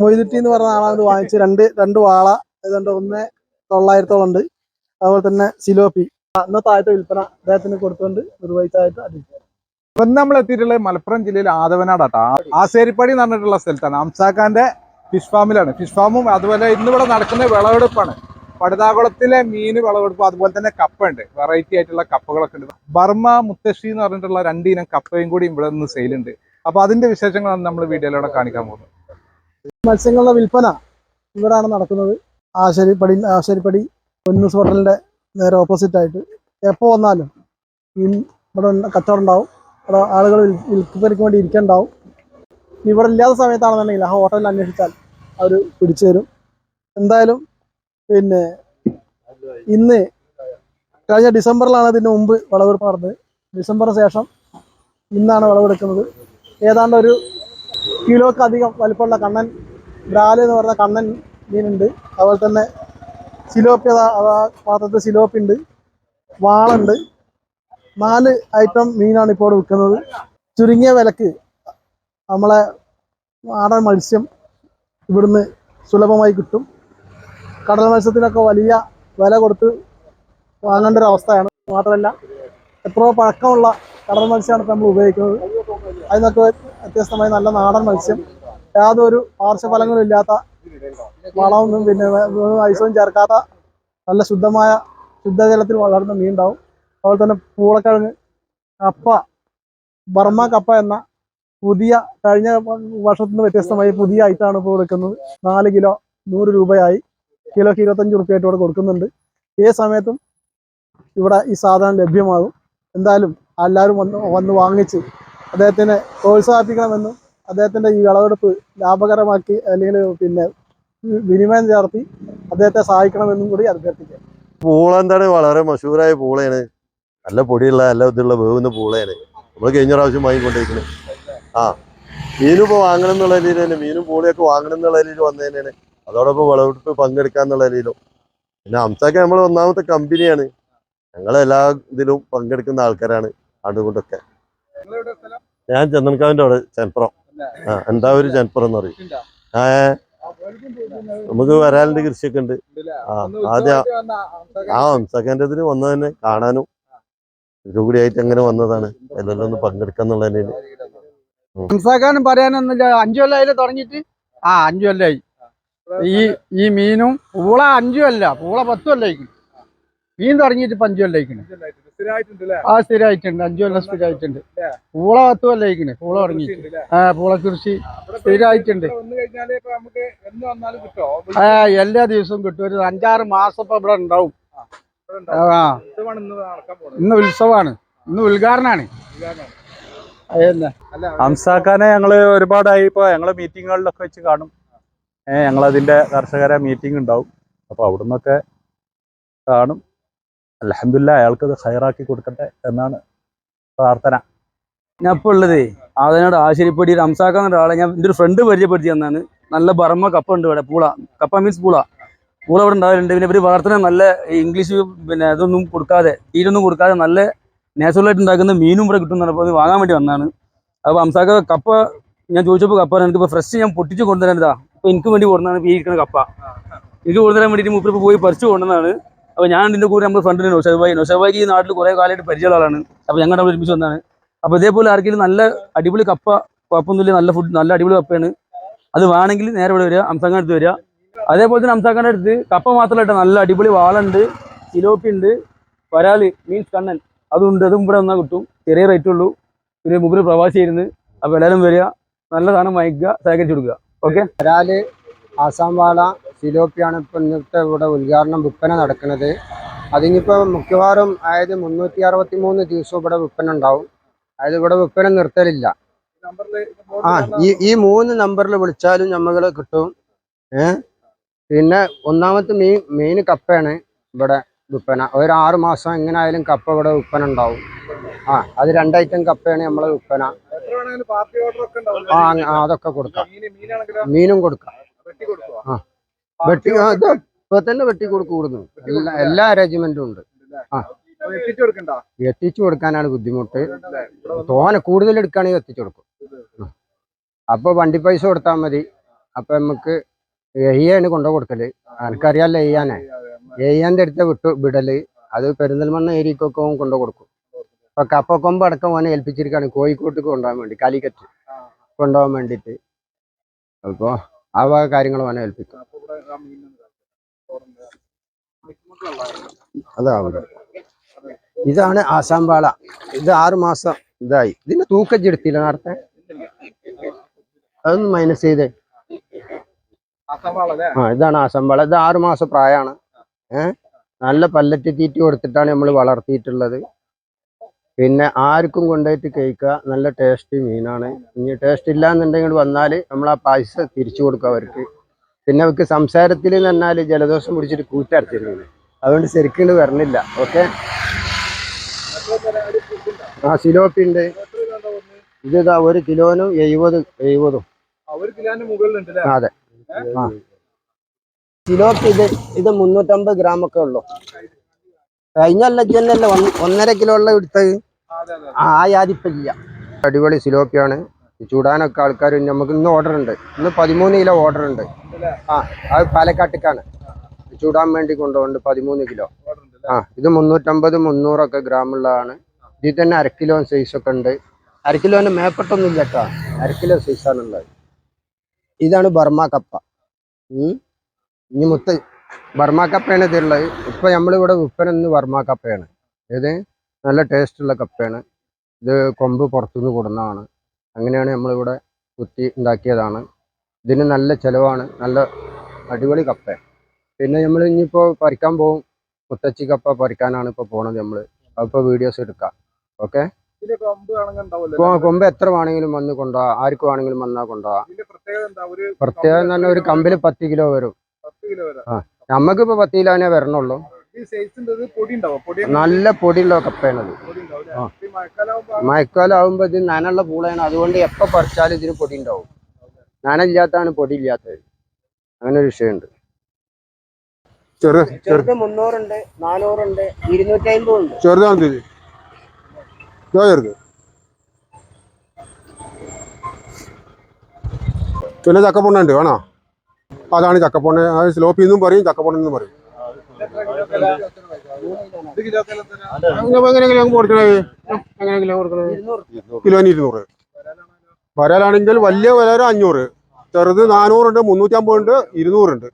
മൊയ്തുട്ടി എന്ന് പറഞ്ഞ ആളാണ് വാങ്ങിച്ച് രണ്ട് രണ്ട് വാള ഏതാണ്ട് ഒന്ന് തൊള്ളായിരത്തോളം ഉണ്ട്. അതുപോലെ തന്നെ സിലോപ്പി. ഇന്നത്തെ ആദ്യത്തെ വിൽപ്പന അദ്ദേഹത്തിന് കൊടുത്തുകൊണ്ട് നിർവഹിച്ചതായിട്ട് അറിയിച്ചു. അപ്പൊ ഇന്ന് നമ്മൾ എത്തിയിട്ടുള്ളത് മലപ്പുറം ജില്ലയിൽ ആദവനാടാട്ടോ. ആസേരിപ്പടി എന്ന് പറഞ്ഞിട്ടുള്ള സ്ഥലത്താണ്. അംസാഖാന്റെ ഫിഷ് ഫാമിലാണ്. ഫിഷ് ഫാമും അതുപോലെ ഇന്നിവിടെ നടക്കുന്ന വിളവെടുപ്പാണ്. പടുതാകുളത്തിലെ മീൻ വിളവെടുപ്പ് അതുപോലെ തന്നെ കപ്പ ഉണ്ട് വെറൈറ്റി ആയിട്ടുള്ള കപ്പകളൊക്കെ ഉണ്ട്. ബർമ്മ മുത്തശ്ശി എന്ന് പറഞ്ഞിട്ടുള്ള രണ്ടിനം കപ്പയും കൂടി ഇവിടെ നിന്ന് സെയിലുണ്ട് അപ്പൊ അതിന്റെ വിശേഷങ്ങളാണ് നമ്മൾ വീഡിയോയിലൂടെ കാണിക്കാൻ പോകുന്നത്. മത്സ്യങ്ങളുടെ വിൽപ്പന ഇവിടാണ് നടക്കുന്നത്. ആശാരിപ്പടി ആശാരിപ്പടി പൊന്നൂസ് ഹോട്ടലിന്റെ നേരെ ഓപ്പോസിറ്റ് ആയിട്ട്. എപ്പോൾ വന്നാലും ഈ ഇവിടെ കച്ചവടം ഉണ്ടാവും ഇവിടെ ആളുകൾ വിൽ- വിൽപ്പനയ്ക്ക് വേണ്ടി ഇരിക്കണ്ടാവും. ഇവിടെ ഇല്ലാത്ത സമയത്താണെന്നുണ്ടെങ്കിൽ ആ ഹോട്ടലിൽ അന്വേഷിച്ചാൽ അവർ പിടിച്ചു തരും. എന്തായാലും പിന്നെ ഇന്ന് കഴിഞ്ഞ ഡിസംബറിലാണ് ഇതിന് മുമ്പ് വിളവെടുപ്പ് നടന്നത്. ഡിസംബറിന് ശേഷം ഇന്നാണ് വിളവെടുക്കുന്നത്. ഏതാണ്ട് ഒരു കിലോക്കധികം വലിപ്പമുള്ള കണ്ണൻ ബ്രാൽ എന്ന് പറഞ്ഞ കണ്ണൻ മീനുണ്ട്. അതുപോലെ തന്നെ സിലോപ്പി പാത്രത്തിൽ സിലോപ്പി ഉണ്ട്. വാളുണ്ട്. നാല് ഐറ്റം മീനാണ് ഇപ്പോൾ വിൽക്കുന്നത്. ചുരുങ്ങിയ വിലക്ക് നമ്മളെ നാടൻ മത്സ്യം ഇവിടുന്ന് സുലഭമായി കിട്ടും. കടൽ മത്സ്യത്തിനൊക്കെ വലിയ വില കൊടുത്ത് വാങ്ങേണ്ട ഒരു അവസ്ഥയാണ്. മാത്രമല്ല എത്രയോ പഴക്കമുള്ള കടൽ മത്സ്യമാണ് ഇപ്പോൾ നമ്മൾ ഉപയോഗിക്കുന്നത്. അതിനൊക്കെ വ്യത്യസ്തമായി നല്ല നാടൻ മത്സ്യം. യാതൊരു പാർശ്വഫലങ്ങളും ഇല്ലാത്ത വളമൊന്നും പിന്നെ ഐസവും ചേർക്കാത്ത നല്ല ശുദ്ധമായ ശുദ്ധജലത്തിൽ വളർന്ന മീൻ ഉണ്ടാവും അതുപോലെ തന്നെ പൂളക്കിഴങ്ങ് കപ്പ ബർമ കപ്പ എന്ന പുതിയ കഴിഞ്ഞ വർഷത്തിൽ നിന്ന് വ്യത്യസ്തമായി പുതിയ ഐറ്റമാണ് ഇപ്പോൾ കൊടുക്കുന്നത്. നാല് കിലോ നൂറ് രൂപയായി. കിലോക്ക് ഇരുപത്തഞ്ച് റുപ്യയായിട്ട് ഇവിടെ കൊടുക്കുന്നുണ്ട്. ഏ സമയത്തും ഇവിടെ ഈ സാധനം ലഭ്യമാകും. എന്തായാലും എല്ലാവരും വന്ന് വന്ന് വാങ്ങിച്ച് അദ്ദേഹത്തിനെ പ്രോത്സാഹിപ്പിക്കണമെന്നും അദ്ദേഹത്തിന്റെ ഈ വിളവെടുപ്പ് ലാഭകരമാക്കി അല്ലെങ്കിൽ പിന്നെ വിനിമയം ചേർത്തി അദ്ദേഹത്തെ സഹായിക്കണമെന്നും കൂടി അഭ്യർത്ഥിക്കാം പൂള എന്താണ്? വളരെ മഷൂറായ പൂളയാണ്. നല്ല പൊടിയുള്ള നല്ല ഇതുള്ള വേവുന്ന പൂളയാണ്. നമ്മൾ കഴിഞ്ഞ പ്രാവശ്യം വാങ്ങിക്കൊണ്ടിരിക്കുന്നത് ആ മീനും ഇപ്പോൾ വാങ്ങണം എന്നുള്ള രീതിയിൽ തന്നെ മീനും പൂളിയൊക്കെ വാങ്ങണം എന്നുള്ള രീതിയിൽ വന്നു തന്നെയാണ്. അതോടൊപ്പം വിളവെടുപ്പ് പങ്കെടുക്കാൻ എന്നുള്ള രീതിയിലും. പിന്നെ അംസാക്ക് നമ്മൾ ഒന്നാമത്തെ കമ്പനിയാണ്. ഞങ്ങൾ എല്ലാ ഇതിലും പങ്കെടുക്കുന്ന ആൾക്കാരാണ് അതുകൊണ്ടൊക്കെ ഞാൻ ചന്ദനക്കാവിന്റെ അവിടെ ആ എന്താ ഒരു ചെനപ്പുറം എന്ന് പറയും ആ നമുക്ക് വരാലിന്റെ കൃഷിയൊക്കെ ഉണ്ട്. ആ ആദ്യം ആ ഇതിന് വന്നത് തന്നെ കാണാനും ഒരു കൂടി ആയിട്ട് അങ്ങനെ വന്നതാണ്. അതിലെല്ലാം ഒന്ന് പങ്കെടുക്കാന്നുള്ള സംസാക്കാനും പറയാനൊന്നുമില്ല. അഞ്ചു കൊല്ലായില്ലേ തുടങ്ങിയിട്ട്? ആ അഞ്ചു കൊല്ലായി. ഈ ഈ മീനും പൂള അഞ്ചു അല്ല പൂള പത്തു കൊല്ലായിക്കും മീൻ തുടങ്ങിയിട്ട് ഇപ്പൊ അഞ്ചു കൊല്ലായിക്കണ്. ആ സ്ഥിരമായിട്ടുണ്ട്. അഞ്ചു കൊല്ലം സ്ഥിരമായിട്ടുണ്ട്. പൂള പത്തു കൊല്ലായിക്കണ്. പൂള തുടങ്ങിയിട്ട് ആ പൂള കൃഷി സ്ഥിരമായിട്ടുണ്ട്. ആ എല്ലാ ദിവസവും കിട്ടും. ഒരു അഞ്ചാറ് മാസം ഇപ്പൊ ഇവിടെ ഉണ്ടാവും. ആ ഇന്ന് ഉത്സവമാണ്. ഇന്ന് ഉദ്ഘാടനമാണ്. ഹംസാക്കാനെ ഞങ്ങൾ ഒരുപാടായി ഇപ്പൊ ഞങ്ങൾ മീറ്റിങ്ങുകളിലൊക്കെ വെച്ച് കാണും. ഏഹ് ഞങ്ങളതിന്റെ കർഷകരെ മീറ്റിംഗ് ഉണ്ടാവും. അപ്പൊ അവിടുന്നൊക്കെ കാണും. അലഹമില്ല അയാൾക്ക് അത് ഹയറാക്കി കൊടുക്കട്ടെ എന്നാണ് പ്രാർത്ഥന. ഞാൻ ഇപ്പോൾ ഉള്ളത് അതിനോട് ആശ്ചര്യപ്പെടി റംസാക്ക ഒരാളെ ഞാൻ എന്റെ ഒരു ഫ്രണ്ട് പരിചയപ്പെടുത്തി തന്നാണ്. നല്ല ബർമ്മ കപ്പ ഉണ്ട് ഇവിടെ പൂള. കപ്പ മീൻസ് പൂള. പൂള ഇവിടെ ഉണ്ടാവലുണ്ട്. പിന്നെ ഇവർ വളർത്തുന്ന നല്ല ഇംഗ്ലീഷ് പിന്നെ അതൊന്നും കൊടുക്കാതെ തീരൊന്നും കൊടുക്കാതെ നല്ല നാച്ചുറലായിട്ട് ഉണ്ടാക്കുന്ന മീനും ഇവിടെ കിട്ടുന്നുണ്ട് അപ്പോൾ വാങ്ങാൻ വേണ്ടി വന്നാണ്. അപ്പോൾ അംസാക്ക കപ്പ ഞാൻ ചോദിച്ചപ്പോൾ കപ്പ എനിക്ക് ഇപ്പോൾ ഫ്രഷ് ഞാൻ പൊട്ടിച്ച് കൊണ്ടുവരാനിതാ അപ്പോൾ എനിക്ക് വേണ്ടി കൊണ്ടുവന്നാണ് ഈ ഇരിക്കുന്ന കപ്പ എനിക്ക് കൊണ്ടുവരാൻ വേണ്ടിയിട്ട് മൂപ്പർ പോയി പറിച്ചു കൊണ്ടുവന്നതാണ്. അപ്പോൾ ഞാൻ ഇതിന്റെ കൂടെ നമ്മുടെ ഫ്രണ്ടിന് നൗഷാദ് ഭായി. ഈ നാട്ടിൽ കുറേ കാലമായിട്ട് പരിചയമുള്ള ആളാണ്. അപ്പോൾ ഞങ്ങൾ അവിടെ ഒരുമിച്ച് വന്നതാണ്. അപ്പോൾ ഇതേപോലെ ആർക്കെങ്കിലും നല്ല അടിപൊളി കപ്പ കുഴപ്പമൊന്നുമില്ല നല്ല ഫുഡ് നല്ല അടിപൊളി കപ്പയാണ്. അത് വേണമെങ്കിൽ നേരെ ഇവിടെ വരിക അടുത്ത് വരിക. അതേപോലെ തന്നെ അംസാക്കാന്റെ അടുത്ത് കപ്പ മാത്രമല്ല നല്ല അടിപൊളി വാളുണ്ട് സിലോപ്പി ഉണ്ട് വരാൽ മീൻസ് കണ്ണൻ. അതുണ്ട് അതും ഇവിടെ വന്നാൽ കിട്ടും. ചെറിയ റേറ്റ് ഉള്ളൂ. പിന്നെ മുമ്പിൽ പ്രവാസി ആയിരുന്നു അപ്പോൾ എല്ലാവരും വരിക നല്ല സാധനം വാങ്ങിക്കുക സഹകരിച്ചു കൊടുക്കുക. ഓക്കെ വരാൽ ആസാം വാള സിലോപ്പിയാണ് ഇപ്പൊ ഇന്നത്തെ ഇവിടെ ഉദ്ഘാടനം വിൽപ്പന നടക്കുന്നത്. അതിനിപ്പോ മിക്കവാറും അതായത് മുന്നൂറ്റി അറുപത്തി മൂന്ന് ദിവസവും ഇവിടെ വിൽപ്പന ഉണ്ടാവും. അതായത് ഇവിടെ വിൽപ്പന നിർത്തലില്ല. ആ ഈ മൂന്ന് നമ്പറിൽ വിളിച്ചാലും നമ്മൾ കിട്ടും. പിന്നെ ഒന്നാമത്തെ മീൻ മെയിൻ കപ്പയാണ് ഇവിടെ വിൽപ്പന ഒരു ആറ് മാസം എങ്ങനെ ആയാലും കപ്പ ഇവിടെ വിൽപ്പന ഉണ്ടാവും. ആ അത് രണ്ട് ഐറ്റം കപ്പയാണ് നമ്മളെ വിൽപ്പന ആ, അതൊക്കെ കൊടുക്കാം. മീനും കൊടുക്കാം. ആ. വെട്ടി ഇപ്പൊ തന്നെ വെട്ടി കൊടുക്കുന്നു എല്ലാ എല്ലാ അറേഞ്ച്മെന്റും ഉണ്ട്. എത്തിച്ചു കൊടുക്കാനാണ് ബുദ്ധിമുട്ട്. തോനെ കൂടുതൽ എടുക്കുകയാണെങ്കിൽ എത്തിച്ചു കൊടുക്കും. അപ്പൊ വണ്ടി പൈസ കൊടുത്താൽ മതി. അപ്പൊ നമുക്ക് എയ്യാണ് കൊണ്ടു കൊടുക്കൽ. എനിക്കറിയാലോ എയ്യാനെ. എയ്യാന്റെ അടുത്ത് വിട്ടു വിടൽ. അത് പെരിന്തൽമണ്ണ ഏരിയക്കൊക്കെ കൊണ്ടു കൊടുക്കും. ഇപ്പൊ കപ്പക്കൊമ്പ് അടക്കം ഓനെ ഏൽപ്പിച്ചിരിക്കാണ് കോഴിക്കോട്ടേക്ക് കൊണ്ടുപോകാൻ വേണ്ടി കാലിക്കറ്റ് കൊണ്ടുപോകാൻ വേണ്ടിയിട്ട്. അപ്പൊ ആ വക കാര്യങ്ങൾ ഓനെ ഏൽപ്പിക്കും. അതാവുന്നത് ഇതാണ് ആസാം വാള ഇത് ആറ് മാസം ഇതായി. ഇതിന്റെ തൂക്കം എടുത്തില്ല നേരത്തെ അതൊന്ന് മൈനസ് ചെയ്തേ. ആ ഇതാണ് ആസാം വാള ഇത് ആറ് മാസം പ്രായമാണ്. ഏഹ് നല്ല പല്ലറ്റ് തീറ്റി കൊടുത്തിട്ടാണ് നമ്മൾ വളർത്തിയിട്ടുള്ളത്. പിന്നെ ആർക്കും കൊണ്ടുപോയിട്ട് കഴിക്കുക. നല്ല ടേസ്റ്റ് മീനാണ്. ഇനി ടേസ്റ്റ് ഇല്ല എന്നുണ്ടെങ്കിൽ വന്നാൽ നമ്മൾ ആ പൈസ തിരിച്ചു കൊടുക്കുക അവർക്ക്. പിന്നെ അവർക്ക് സംസാരത്തിൽ എന്ന് പറഞ്ഞാൽ ജലദോഷം പിടിച്ചിട്ട് കൂറ്റടച്ചിരുന്നു അതുകൊണ്ട് ശരിക്കും വരണില്ല. ഓക്കെ ആ സിലോപ്പി ഉണ്ട്. ഇത് ഇതാ ഒരു കിലോനും എഴുപത് എഴുപതും. ആ, അതെ. സിലോപ്പി ഇത് ഇത് മുന്നൂറ്റമ്പത് ഗ്രാം ഒക്കെ ഉള്ളു കഴിഞ്ഞല്ല കൊല്ലത്തന്നല്ലേ ഒന്നര കിലോ ഉള്ള എടുത്തത്? ആ യാതിപ്പില്ല അടിപൊളി സിലോപ്പിയാണ്. ചൂടാനൊക്കെ ആൾക്കാർ നമുക്ക് ഇന്ന് ഓർഡർ ഉണ്ട് ഇന്ന് പതിമൂന്ന് കിലോ ഓർഡർ ഉണ്ട് ആ അത് പാലക്കാട്ടേക്കാണ്. ചൂടാൻ വേണ്ടി കൊണ്ടുപോകുന്നുണ്ട് പതിമൂന്ന് കിലോ. ആ ഇത് മുന്നൂറ്റമ്പത് മുന്നൂറൊക്കെ ഗ്രാമുള്ളതാണ്. ഇതിൽ തന്നെ അരക്കിലോ സൈസൊക്കെ ഉണ്ട്. അരക്കിലോന്റെ മേപ്പട്ടൊന്നും മേപ്പെട്ടൊന്നും ഇല്ല കേട്ടോ. അരക്കിലോ കിലോ സൈസാണ് ഉള്ളത് ഇതാണ് ബർമ കപ്പ. ഇനി മുത്ത ബർമ കപ്പയാണ് ഇതുള്ളത് ഇപ്പൊ നമ്മളിവിടെ വിൽപ്പന ഇന്ന് ബർമ കപ്പയാണ്. ഏത്? നല്ല ടേസ്റ്റുള്ള കപ്പയാണ്. ഇത് കൊമ്പ് പുറത്തുനിന്ന് കൊടുന്നതാണ്. അങ്ങനെയാണ് നമ്മളിവിടെ കുത്തി ഉണ്ടാക്കിയതാണ് ഇതിന് നല്ല ചിലവാണ്. നല്ല അടിപൊളി കപ്പ പിന്നെ നമ്മൾ ഇനിയിപ്പോൾ പറിക്കാൻ പോകും മുത്തച്ചി കപ്പ പറിക്കാനാണ് ഇപ്പോൾ പോണത് നമ്മൾ അപ്പോൾ വീഡിയോസ് എടുക്കാം. ഓക്കെ? കൊമ്പ് എത്ര വേണമെങ്കിലും വന്ന് കൊണ്ടുപോകാം ആർക്ക് വേണമെങ്കിലും വന്നാൽ കൊണ്ടുപോകാം പ്രത്യേകം തന്നെ ഒരു കമ്പിൽ പത്ത് കിലോ വരും. ആ നമുക്കിപ്പോൾ പത്ത് കിലോനെ വരണുള്ളൂ. നല്ല പൊടിയുള്ള കപ്പയാണത്. മഴക്കാലം ആവുമ്പോ ഇത് നനുള്ള പൂളയാണ്. അതുകൊണ്ട് എപ്പോ പറിച്ചാലും ഇതിന് പൊടി ഉണ്ടാവും നനയില്ലാത്തതാണ് പൊടി ഇല്ലാത്തത് അങ്ങനെ ഒരു വിഷയമുണ്ട്. ചെറു ചെറുത് മുന്നൂറുണ്ട് നാനൂറുണ്ട് ഇരുന്നൂറ്റി അമ്പത് ഉണ്ട് ചെറുതാണ് ചെറുത്. പിന്നെ ചക്കപ്പൊണ്ണുണ്ട് വേണോ? അതാണ് ചക്കപ്പൊണ്ണ. സ്ലോപ്പിന്നും സ്ലോപ്പി എന്നും പറയും ചക്കപ്പൊണ്ണെന്നും പറയും. എങ്ങനെയെങ്കിലും കൊടുക്കണത് എങ്ങനെയെങ്കിലും കൊടുക്കണത് കിലോന് ഇരുന്നൂറ് വരാലാണെങ്കിൽ വലിയ വില അഞ്ഞൂറ്. ചെറുത് നാനൂറുണ്ട് അമ്പതുണ്ട് ഇരുന്നൂറുണ്ട്.